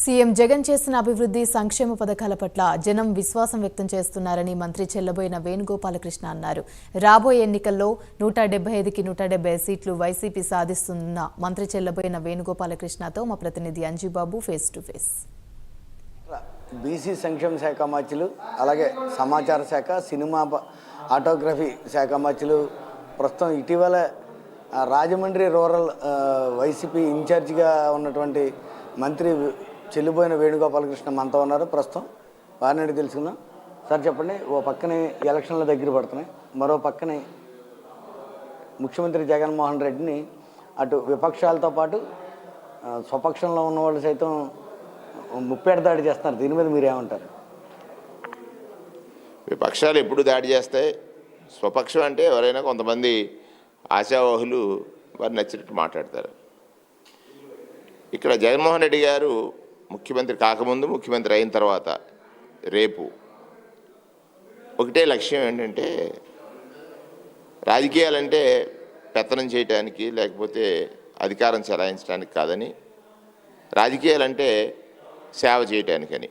CM Jagan చేసిన అభివృద్ధి సంక్షేమ పథకాల పట్ల జనం విశ్వాసం వ్యక్తం చేస్తున్నారని మంత్రి చెల్లబోయిన వేణుగోపాలకృష్ణ అన్నారు. రాబోయే ఎన్నికల్లో నూట డెబ్బై ఐదుకి నూట డెబ్బై సీట్లు వైసీపీ సాధిస్తున్న మంత్రి చెల్లబోయిన వేణుగోపాలకృష్ణతో మా ప్రతినిధి Anjibabu face to face BC సంక్షేమ శాఖ మంత్రులు అలాగే సమాచార శాఖ సినిమా ఆటోగ్రఫీ శాఖ మంత్రులు ప్రస్తుతం ఇటీవల రాజమండ్రి రూరల్ వైసీపీ ఇన్ఛార్జిగా ఉన్నటువంటి మంత్రి చెల్లిపోయిన వేణుగోపాలకృష్ణ మనతో ఉన్నారు ప్రస్తుతం. వారిని తెలుసుకుందాం. సార్ చెప్పండి ఓ పక్కనే ఎలక్షన్ల దగ్గర పడుతున్నాయి. మరో పక్కనే ముఖ్యమంత్రి జగన్మోహన్ రెడ్డిని అటు విపక్షాలతో పాటు స్వపక్షంలో ఉన్న వాళ్ళు సైతం ముప్పేట దాడి చేస్తున్నారు. దీని మీద మీరేమంటారు విపక్షాలు ఎప్పుడు దాడి చేస్తాయి? స్వపక్షం అంటే ఎవరైనా కొంతమంది ఆశావాహులు వారు నచ్చినట్టు మాట్లాడతారు. ఇక్కడ జగన్మోహన్ రెడ్డి గారు ముఖ్యమంత్రి కాకముందు ముఖ్యమంత్రి అయిన తర్వాత రేపు. ఒకటే లక్ష్యం ఏంటంటే రాజకీయాలంటే పెత్తనం చేయడానికి లేకపోతే అధికారం చెలాయించడానికి కాదని రాజకీయాలంటే సేవ చేయటానికని.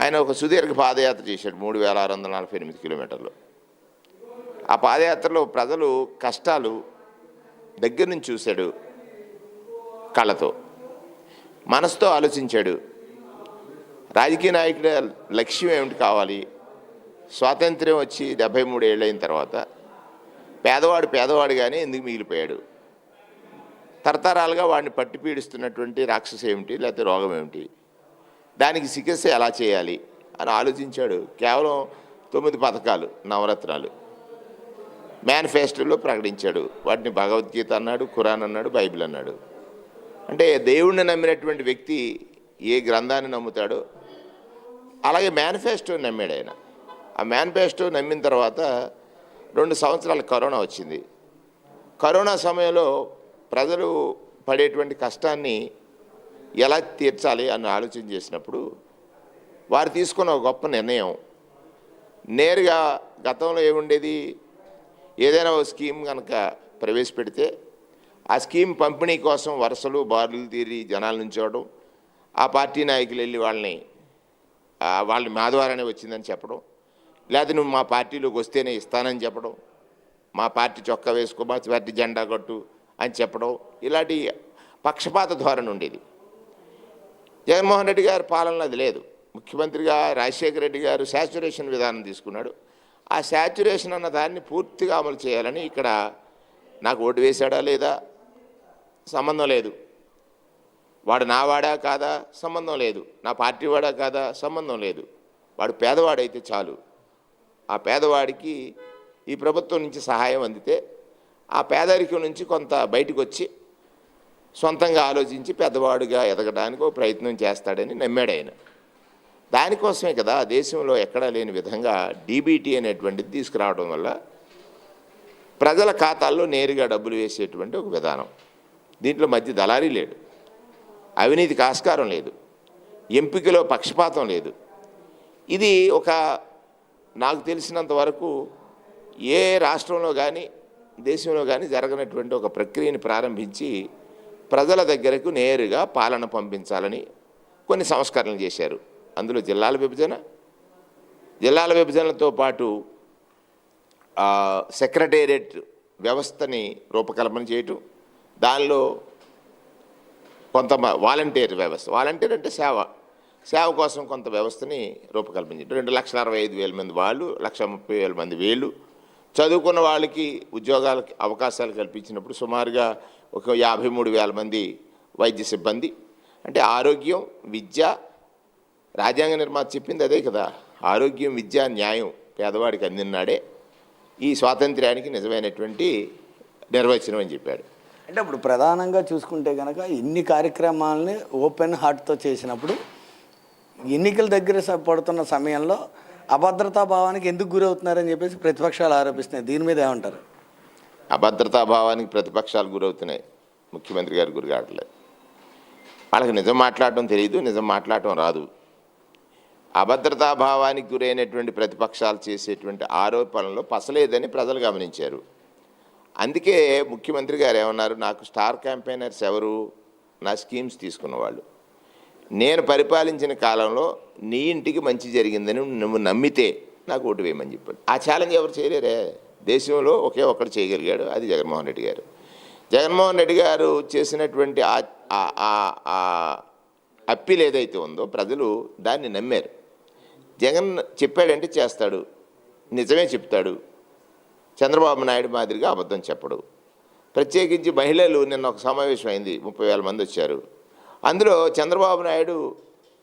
ఆయన ఒక సుదీర్ఘ పాదయాత్ర చేశాడు మూడు వేల ఆరు వందల నలభై ఎనిమిది కిలోమీటర్లు. ఆ పాదయాత్రలో ప్రజలు కష్టాలు దగ్గర నుంచి చూశాడు కళ్ళతో. మనసుతో ఆలోచించాడు. రాజకీయ నాయకుడి లక్ష్యం ఏమిటి కావాలి? స్వాతంత్ర్యం వచ్చి డెబ్భై మూడు ఏళ్ళు అయిన తర్వాత పేదవాడు పేదవాడుగానే ఎందుకు మిగిలిపోయాడు? తరతరాలుగా వాడిని పట్టి పీడిస్తున్నటువంటి రాక్షస ఏమిటి? లేకపోతే రోగం ఏమిటి? దానికి చికిత్స ఎలా చేయాలి? అని ఆలోచించాడు. కేవలం తొమ్మిది పథకాలు నవరత్నాలు. మేనిఫెస్టోలో ప్రకటించాడు. వాటిని భగవద్గీత అన్నాడు ఖురాన్ అన్నాడు బైబిల్ అన్నాడు. అంటే దేవుణ్ణి నమ్మినటువంటి వ్యక్తి ఏ గ్రంథాన్ని నమ్ముతాడో అలాగే మేనిఫెస్టో నమ్మాడు ఆయన. ఆ మేనిఫెస్టో నమ్మిన తర్వాత రెండు సంవత్సరాల కరోనా వచ్చింది. కరోనా సమయంలో ప్రజలు పడేటువంటి కష్టాన్ని ఎలా తీర్చాలి అని ఆలోచన చేసినప్పుడు వారు తీసుకున్న గొప్ప నిర్ణయం. నేరుగా గతంలో ఏముండేది? ఏదైనా ఒక స్కీమ్ కనుక ప్రవేశపెడితే ఆ స్కీమ్ పంపిణీ కోసం వరుసలు బారులు తీరి జనాలు నుంచోవడం ఆ పార్టీ నాయకులు వెళ్ళి వాళ్ళని వాళ్ళని మా ద్వారానే వచ్చిందని చెప్పడం లేదా నువ్వు మా పార్టీలోకి వస్తేనే ఇస్తానని చెప్పడం మా పార్టీ చొక్కా వేసుకో మా పార్టీ జెండా కట్టు అని చెప్పడం ఇలాంటి పక్షపాత ధోరణి ఉండేది. జగన్మోహన్ రెడ్డి గారి పాలనలో అది లేదు. ముఖ్యమంత్రిగా రాజశేఖర రెడ్డి గారు శాచురేషన్ విధానం తీసుకున్నాడు. ఆ శాచురేషన్ అన్న దాన్ని పూర్తిగా అమలు చేయాలని ఇక్కడ నాకు ఓటు వేశాడా లేదా సంబంధం లేదు. వాడు నా వాడా కాదా? సంబంధం లేదు. నా పార్టీ వాడా కాదా? సంబంధం లేదు. వాడు పేదవాడైతే చాలు. ఆ పేదవాడికి ఈ ప్రభుత్వం నుంచి సహాయం అందితే ఆ పేదరికం నుంచి కొంత బయటకు వచ్చి సొంతంగా ఆలోచించి పెద్దవాడుగా ఎదగడానికి ఒక ప్రయత్నం చేస్తాడని నమ్మాడు ఆయన. దానికోసమే కదా దేశంలో ఎక్కడా లేని విధంగా డీబీటీ అనేటువంటిది తీసుకురావడం వల్ల ప్రజల ఖాతాల్లో నేరుగా డబ్బులు వేసేటువంటి ఒక విధానం. దీంట్లో మధ్య దళారీ లేడు. అవినీతికి ఆస్కారం లేదు. ఎంపికలో పక్షపాతం లేదు. ఇది ఒక నాకు తెలిసినంత వరకు ఏ రాష్ట్రంలో కానీ దేశంలో కానీ జరగనటువంటి ఒక ప్రక్రియని ప్రారంభించి ప్రజల దగ్గరకు నేరుగా పాలన పంపించాలని కొన్ని సంస్కరణలు చేశారు. అందులో జిల్లాల విభజన జిల్లాల విభజనతో పాటు సెక్రటేరియట్ వ్యవస్థని రూపకల్పన చేయటం దానిలో కొంత వాలంటీర్ వ్యవస్థ. వాలంటీర్ అంటే సేవ. సేవ కోసం కొంత వ్యవస్థని రూపకల్పించారు రెండు లక్షల అరవై ఐదు వేల మంది వాళ్ళు లక్ష ముప్పై వేల మంది వేలు చదువుకున్న వాళ్ళకి ఉద్యోగాలకి అవకాశాలు కల్పించినప్పుడు సుమారుగా ఒక యాభై మూడు వేల మంది వైద్య సిబ్బంది. అంటే ఆరోగ్యం విద్య రాజ్యాంగ నిర్మాత చెప్పింది అదే కదా. ఆరోగ్యం విద్య న్యాయం పేదవాడికి అందినాడే ఈ స్వాతంత్ర్యానికి నిజమైనటువంటి నిర్వచనం అని చెప్పాడు. అంటే ఇప్పుడు ప్రధానంగా చూసుకుంటే కనుక ఇన్ని కార్యక్రమాలని ఓపెన్ హార్ట్తో చేసినప్పుడు ఎన్నికల దగ్గర స- పడుతున్న సమయంలో అభద్రతా భావానికి ఎందుకు గురవుతున్నారని చెప్పేసి ప్రతిపక్షాలు ఆరోపిస్తున్నాయి. దీని మీద ఏమంటారు? అభద్రతా భావానికి ప్రతిపక్షాలు గురవుతున్నాయి. ముఖ్యమంత్రి గారు గురి కావట్లేదు వాళ్ళకి నిజం మాట్లాడటం తెలియదు నిజం మాట్లాడటం రాదు. అభద్రతా భావానికి గురైనటువంటి ప్రతిపక్షాలు చేసేటువంటి ఆరోపణలు పసలేదని ప్రజలు గమనించారు. అందుకే ముఖ్యమంత్రి గారు ఏమన్నారు? నాకు స్టార్ క్యాంపెయినర్స్ ఎవరు? నా స్కీమ్స్ తీసుకున్న వాళ్ళు నేను పరిపాలించిన కాలంలో నీ ఇంటికి మంచి జరిగిందని నువ్వు నమ్మితే నాకు ఓటు వేయమని చెప్పాడు. ఆ ఛాలెంజ్ ఎవరు చేయలేరే? దేశంలో ఒకే ఒక్కడు చేయగలిగాడు అది జగన్మోహన్ రెడ్డి గారు. జగన్మోహన్ రెడ్డి గారు చేసినటువంటి ఆ అప్పీల్ ఏదైతే ఉందో ప్రజలు దాన్ని నమ్మారు. జగన్ చెప్పాడంటే చేస్తాడు. నిజమే చెప్తాడు. చంద్రబాబు నాయుడు మాదిరిగా అబద్ధం చెప్పడు. ప్రత్యేకించి మహిళలు నిన్న ఒక సమావేశం అయింది ముప్పై వేల మంది వచ్చారు. అందులో చంద్రబాబు నాయుడు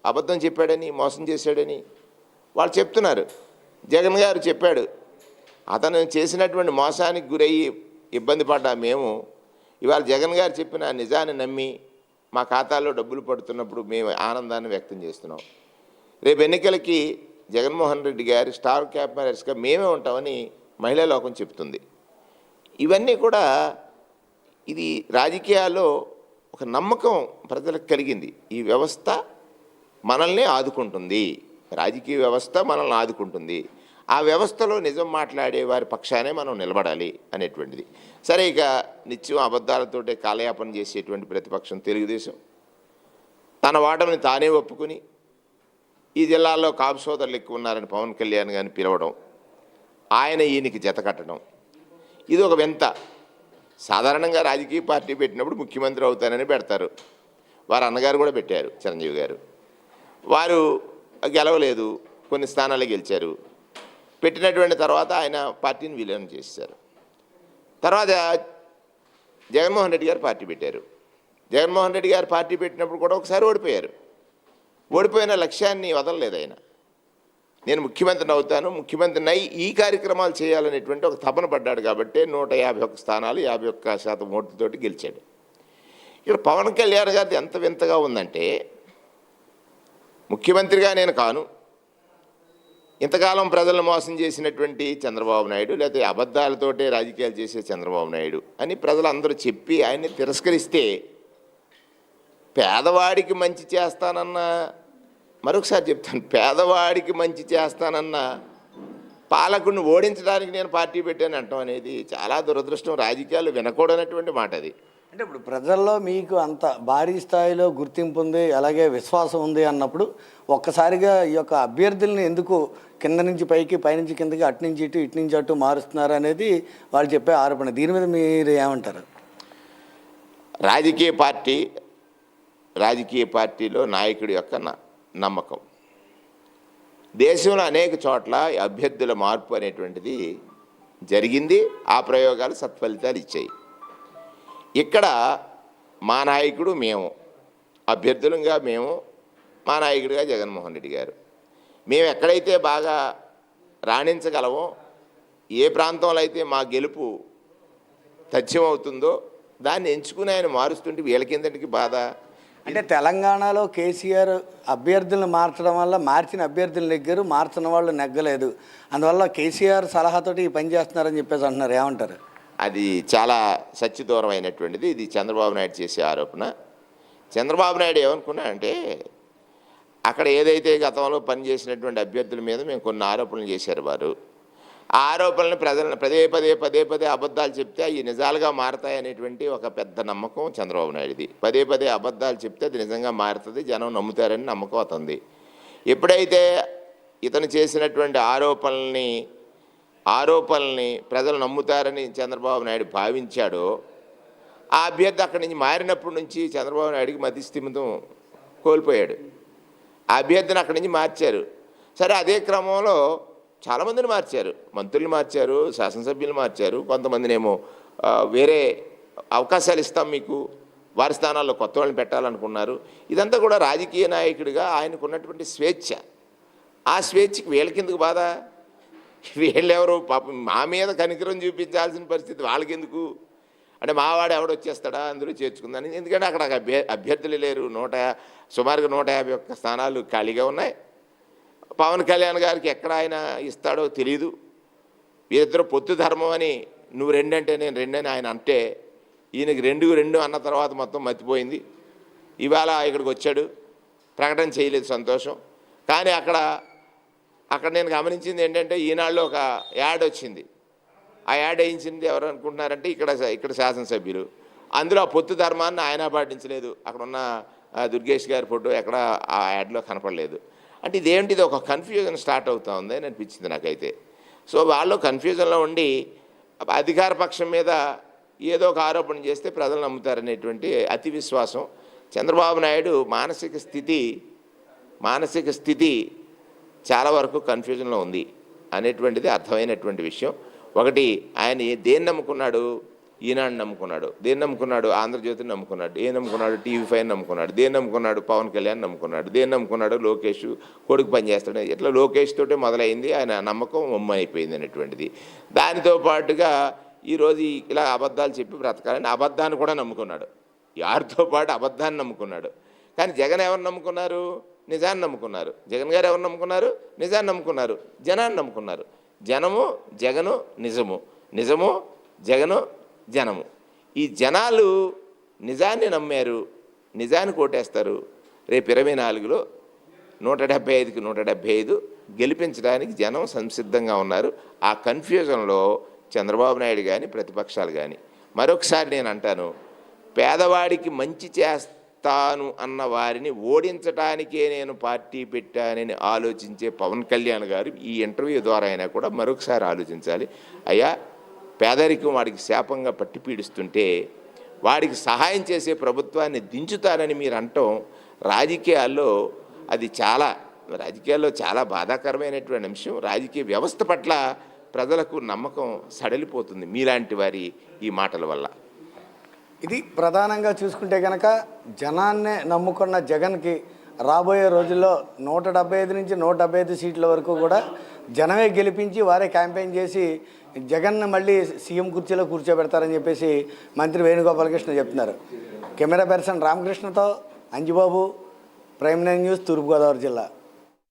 అబద్ధం చెప్పాడని మోసం చేశాడని వాళ్ళు చెప్తున్నారు. జగన్ గారు చెప్పాడు అతను చేసినటువంటి మోసానికి గురయ్యి ఇబ్బంది పడ్డా మేము. ఇవాళ జగన్ గారు చెప్పిన నిజాన్ని నమ్మి మా ఖాతాలో డబ్బులు పడుతున్నప్పుడు మేము ఆనందాన్ని వ్యక్తం చేస్తున్నాం. రేపు ఎన్నికలకి జగన్మోహన్ రెడ్డి గారి స్టార్ క్యాప్ క్యాబినెట్స్గా మేమే ఉంటామని మహిళా లోకం చెప్తుంది ఇవన్నీ కూడా ఇది రాజకీయాల్లో ఒక నమ్మకం ప్రజలకు కలిగింది. ఈ వ్యవస్థ మనల్ని ఆదుకుంటుంది. రాజకీయ వ్యవస్థ మనల్ని ఆదుకుంటుంది. ఆ వ్యవస్థలో నిజం మాట్లాడే వారి పక్షానే మనం నిలబడాలి అనేటువంటిది. సరే ఇక నిత్యం అబద్ధాలతోటే కాలయాపన చేసేటువంటి ప్రతిపక్షం తెలుగుదేశం. తన వాటమిని తానే ఒప్పుకుని ఈ జిల్లాలో కాపు సోదరులు ఎక్కువ ఉన్నారని పవన్ కళ్యాణ్ గారిని పిలవడం ఆయన ఈయనకి జత కట్టడం. ఇది ఒక వింత. సాధారణంగా రాజకీయ పార్టీ పెట్టినప్పుడు ముఖ్యమంత్రి అవుతానని పెడతారు. వారు అన్నగారు కూడా పెట్టారు చిరంజీవి గారు. వారు గెలవలేదు కొన్ని స్థానాలు గెలిచారు. పెట్టినటువంటి తర్వాత ఆయన పార్టీని విలీనం చేశారు. తర్వాత జగన్మోహన్ రెడ్డి గారు పార్టీ పెట్టారు. జగన్మోహన్ రెడ్డి గారు పార్టీ పెట్టినప్పుడు కూడా ఒకసారి ఓడిపోయారు. ఓడిపోయిన లక్ష్యాన్ని వదలలేదు ఆయన. నేను ముఖ్యమంత్రిని అవుతాను ముఖ్యమంత్రిని అయి ఈ కార్యక్రమాలు చేయాలనేటువంటి ఒక తపన పడ్డాడు కాబట్టి నూట యాభై ఒక్క స్థానాలు యాభై ఒక్క శాతం ఓట్లతోటి గెలిచాడు. ఇక్కడ పవన్ కళ్యాణ్ గారిది ఎంత వింతగా ఉందంటే ముఖ్యమంత్రిగా నేను కాను ఇంతకాలం ప్రజలను మోసం చేసినటువంటి చంద్రబాబు నాయుడు లేకపోతే అబద్ధాలతోటే రాజకీయాలు చేసే చంద్రబాబు నాయుడు అని ప్రజలందరూ చెప్పి ఆయన్ని తిరస్కరిస్తే పేదవాడికి మంచి చేస్తానన్న మరొకసారి చెప్తాను పేదవాడికి మంచి చేస్తానన్న పాలకుడిని ఓడించడానికి నేను పార్టీ పెట్టాను అంటాం అనేది చాలా దురదృష్టం రాజకీయాలు వినకూడనటువంటి మాట అది. అంటే ఇప్పుడు ప్రజల్లో మీకు అంత భారీ స్థాయిలో గుర్తింపు ఉంది అలాగే విశ్వాసం ఉంది అన్నప్పుడు ఒక్కసారిగా ఈ యొక్క అభ్యర్థుల్ని ఎందుకు కింద నుంచి పైకి పైనుంచి కిందకి అటు నుంచి ఇటు ఇటు నుంచి అటు మారుస్తున్నారు అనేది వాళ్ళు చెప్పే ఆరోపణ. దీని మీద మీరు ఏమంటారు? రాజకీయ పార్టీ రాజకీయ పార్టీలో నాయకుడి యొక్క నమ్మకం. దేశంలో అనేక చోట్ల అభ్యర్థుల మార్పు అనేటువంటిది జరిగింది. ఆ ప్రయోగాలు సత్ఫలితాలు ఇచ్చాయి. ఇక్కడ మా నాయకుడు మేము అభ్యర్థులంగా మేము మా నాయకుడిగా జగన్మోహన్ రెడ్డి గారు. మేము ఎక్కడైతే బాగా రాణించగలమో ఏ ప్రాంతంలో అయితే మా గెలుపు తథ్యం అవుతుందో దాన్ని ఎంచుకుని ఆయన మారుస్తుంటే వీళ్ళకిందటికి బాధ అంటే తెలంగాణలో కేసీఆర్ అభ్యర్థులను మార్చడం వల్ల మార్చిన అభ్యర్థులు నెగ్గారు మార్చిన వాళ్ళు నెగ్గలేదు. అందువల్ల కేసీఆర్ సలహాతోటి ఈ పని చేస్తున్నారని చెప్పేసి అంటున్నారు. ఏమంటారు? అది చాలా సత్యదూరమైనటువంటిది. ఇది చంద్రబాబు నాయుడు చేసే ఆరోపణ. చంద్రబాబు నాయుడు ఏమనుకున్నా అంటే అక్కడ ఏదైతే గతంలో పనిచేసినటువంటి అభ్యర్థుల మీద మేము కొన్ని ఆరోపణలు చేశారు వారు. ఆరోపణలు ప్రజలను పదే పదే పదే పదే అబద్ధాలు చెప్తే అవి నిజాలుగా మారతాయనేటువంటి ఒక పెద్ద నమ్మకం చంద్రబాబు నాయుడుది. పదే పదే అబద్ధాలు చెప్తే అది నిజంగా మారుతుంది జనం నమ్ముతారని నమ్మకం అవుతుంది ఎప్పుడైతే ఇతను చేసినటువంటి ఆరోపణల్ని ఆరోపణల్ని ప్రజలు నమ్ముతారని చంద్రబాబు నాయుడు భావించాడో ఆ అభ్యర్థి అక్కడి నుంచి మారినప్పటి నుంచి చంద్రబాబు నాయుడికి మతిస్థిమితం కోల్పోయాడు. ఆ అభ్యర్థిని అక్కడి నుంచి మార్చారు. సరే అదే క్రమంలో చాలామందిని మార్చారు. మంత్రులు మార్చారు శాసనసభ్యులు మార్చారు కొంతమందినేమో వేరే అవకాశాలు ఇస్తాం మీకు వారి స్థానాల్లో కొత్త వాళ్ళని పెట్టాలనుకున్నారు. ఇదంతా కూడా రాజకీయ నాయకుడిగా ఆయనకు ఉన్నటువంటి స్వేచ్ఛ. ఆ స్వేచ్ఛకి వీళ్ళకెందుకు బాధ? వీళ్ళెవరు పాపం మా మీద కనికరం చూపించాల్సిన పరిస్థితి వాళ్ళకెందుకు? అంటే మావాడు ఎవడు వచ్చేస్తాడా అందరూ చేర్చుకుందని ఎందుకంటే అక్కడ అభ్య అభ్యర్థులు లేరు. నూట సుమారుగా నూట యాభై ఒక్క స్థానాలు ఖాళీగా ఉన్నాయి. పవన్ కళ్యాణ్ గారికి ఎక్కడ ఆయన ఇస్తాడో తెలియదు వీరిద్దరు పొత్తు ధర్మం అని నువ్వు రెండంటే నేను రెండని ఆయన అంటే ఈయనకి రెండు రెండు అన్న తర్వాత మొత్తం మర్చిపోయింది ఇవాళ ఇక్కడికి వచ్చాడు. ప్రకటన చేయలేదు సంతోషం. కానీ అక్కడ అక్కడ నేను గమనించింది ఏంటంటే ఈనాళ్ళు ఒక యాడ్ వచ్చింది. ఆ యాడ్ వేయించింది ఎవరు అనుకుంటున్నారంటే ఇక్కడ ఇక్కడ శాసనసభ్యులు. అందులో ఆ పొత్తు ధర్మాన్ని ఆయన పాటించలేదు. అక్కడ ఉన్న దుర్గేష్ గారి ఫోటో ఎక్కడ ఆ యాడ్లో కనపడలేదు. అంటే ఇదేంటి ఇది ఒక కన్ఫ్యూజన్ స్టార్ట్ అవుతా ఉంది అని అనిపించింది నాకైతే. సో వాళ్ళు కన్ఫ్యూజన్లో ఉండి అధికార పక్షం మీద ఏదో ఒక ఆరోపణ చేస్తే ప్రజలు నమ్ముతారనేటువంటి అతి విశ్వాసం చంద్రబాబు నాయుడు మానసిక స్థితి మానసిక స్థితి చాలా వరకు కన్ఫ్యూజన్లో ఉంది అనేటువంటిది అర్థమైనటువంటి విషయం. ఒకటి ఆయన దేన్ని నమ్ముకున్నాడు? ఈనాడు నమ్ముకున్నాడు. దేన్ని నమ్ముకున్నాడు? ఆంధ్రజ్యోతిని నమ్ముకున్నాడు. ఏం నమ్ముకున్నాడు? TV five నమ్ముకున్నాడు. దేన్ని నమ్ముకున్నాడు? పవన్ కళ్యాణ్ నమ్ముకున్నాడు. దేన్ని నమ్ముకున్నాడు? లోకేష్ కొడుకు పనిచేస్తాడు ఇట్లా లోకేష్ తోటే మొదలైంది. ఆయన నమ్మకం ఉమ్మ అయిపోయింది అనేటువంటిది. దానితో పాటుగా ఈరోజు ఇలా అబద్ధాలు చెప్పి బ్రతకాలని అబద్ధాన్ని కూడా నమ్ముకున్నాడు. యారితో పాటు అబద్ధాన్ని నమ్ముకున్నాడు. కానీ జగన్ ఎవరు నమ్ముకున్నారు? నిజాన్ని నమ్ముకున్నారు. జగన్ గారు ఎవరు నమ్ముకున్నారు? నిజాన్ని నమ్ముకున్నారు. జనాన్ని నమ్ముకున్నారు. జనము జగను నిజము. నిజము జగను జనము. ఈ జనాలు నిజాన్ని నమ్మారు నిజాన్ని కోటేస్తారు. రేపు ఇరవై నాలుగులో నూట డెబ్బై ఐదుకి నూట డెబ్బై ఐదు గెలిపించడానికి జనం సంసిద్ధంగా ఉన్నారు. ఆ కన్ఫ్యూజన్లో చంద్రబాబు నాయుడు కానీ ప్రతిపక్షాలు కానీ మరొకసారి నేను అంటాను పేదవాడికి మంచి చేస్తాను అన్న వారిని ఓడించడానికే నేను పార్టీ పెట్టానని ఆలోచించే పవన్ కళ్యాణ్ గారు ఈ ఇంటర్వ్యూ ద్వారా అయినా కూడా మరొకసారి ఆలోచించాలి. అయ్యా పేదరికం వాడికి శాపంగా పట్టి పీడిస్తుంటే వాడికి సహాయం చేసే ప్రభుత్వాన్ని దించుతారని మీరు అంటాం రాజకీయాల్లో అది చాలా రాజకీయాల్లో చాలా బాధాకరమైనటువంటి అంశం. రాజకీయ వ్యవస్థ పట్ల ప్రజలకు నమ్మకం సడలిపోతుంది మీలాంటి వారి ఈ మాటల వల్ల. ఇది ప్రధానంగా చూసుకుంటే కనుక జనాన్నే నమ్ముకున్న జగన్కి రాబోయే రోజుల్లో నూట డెబ్బై ఐదు నుంచి నూట డెబ్బై ఐదు సీట్ల వరకు కూడా జనమే గెలిపించి వారే క్యాంపెయిన్ చేసి జగన్ మళ్ళీ సీఎం కుర్చీలో కూర్చోబెడతారని చెప్పేసి మంత్రి వేణుగోపాలకృష్ణ చెప్తున్నారు. కెమెరా పర్సన్ రామకృష్ణతో అంజిబాబు ప్రైమ్ నైన్ న్యూస్ తూర్పుగోదావరి జిల్లా.